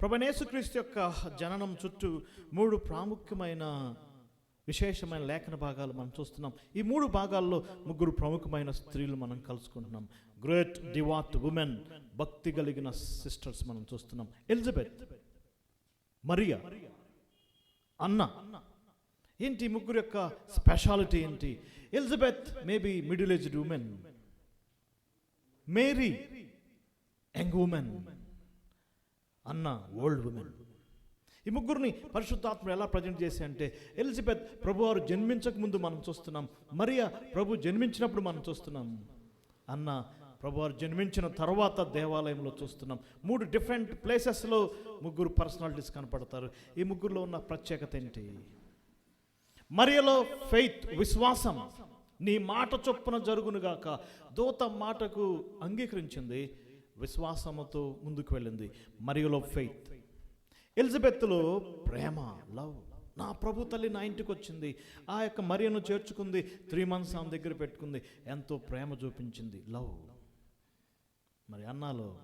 ప్రభనేసుక్రీస్తు యొక్క జననం చుట్టూ మూడు ప్రాముఖ్యమైన విశేషమైన లేఖన భాగాలు మనం చూస్తున్నాం. ఈ మూడు భాగాల్లో ముగ్గురు ప్రముఖమైన స్త్రీలు మనం కలుసుకుంటున్నాం. గ్రేట్ డివాట్ ఉమెన్ భక్తి కలిగిన సిస్టర్స్ మనం చూస్తున్నాం. ఎలిజబెత్ మరియా అన్న ఏంటి ముగ్గురు యొక్క స్పెషాలిటీ ఏంటి? Elizabeth maybe middle aged women Mary young women అన్న ఓల్డ్ ఉమెన్ ఈ ముగ్గురిని పరిశుద్ధాత్మ ఎలా ప్రజెంట్ చేసి అంటే ఎలిజబెత్ ప్రభువారు జన్మించక ముందు మనం చూస్తున్నాం. మరియా ప్రభు జన్మించినప్పుడు మనం చూస్తున్నాం. అన్న ప్రభువారు జన్మించిన తర్వాత దేవాలయంలో చూస్తున్నాం. మూడు డిఫరెంట్ ప్లేసెస్లో ముగ్గురు పర్సనాలిటీస్ కనపడతారు. ఈ ముగ్గురులో ఉన్న ప్రత్యేకత ఏంటి? మరియలో ఫెయిత్ విశ్వాసం. నీ మాట చొప్పున జరుగునుగాక దూత మాటకు అంగీకరించింది. విశ్వాసముతో ముందుకు వెళ్ళింది. మరియులో ఫెయిత్ ఎలిజబెత్లో ప్రేమ లవ్ నా ప్రభు తల్లి నా ఇంటికి వచ్చింది. ఆ యొక్క మరియను చేర్చుకుంది. త్రీ మంత్స్ ఆమె దగ్గర పెట్టుకుంది. ఎంతో ప్రేమ చూపించింది. లవ్ మరి అన్నాలో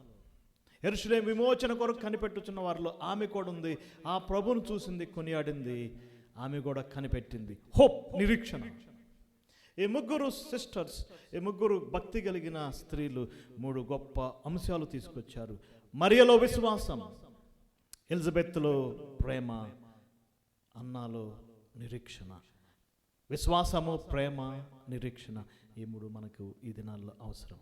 ఎరుషులే విమోచన కొరకు కనిపెట్టుచున్న వారిలో ఆమె కూడా ఉంది. ఆ ప్రభును చూసింది కొనియాడింది. ఆమె కూడా కనిపెట్టింది. హోప్ నిరీక్షణ. ఈ ముగ్గురు సిస్టర్స్ ఈ ముగ్గురు భక్తి కలిగిన స్త్రీలు మూడు గొప్ప అంశాలు తీసుకొచ్చారు. మరియలో విశ్వాసం ఎలిజబెత్లో ప్రేమ అన్నాలో నిరీక్షణ. విశ్వాసము ప్రేమ నిరీక్షణ ఈ మూడు మనకు ఈ దినాల్లో అవసరం.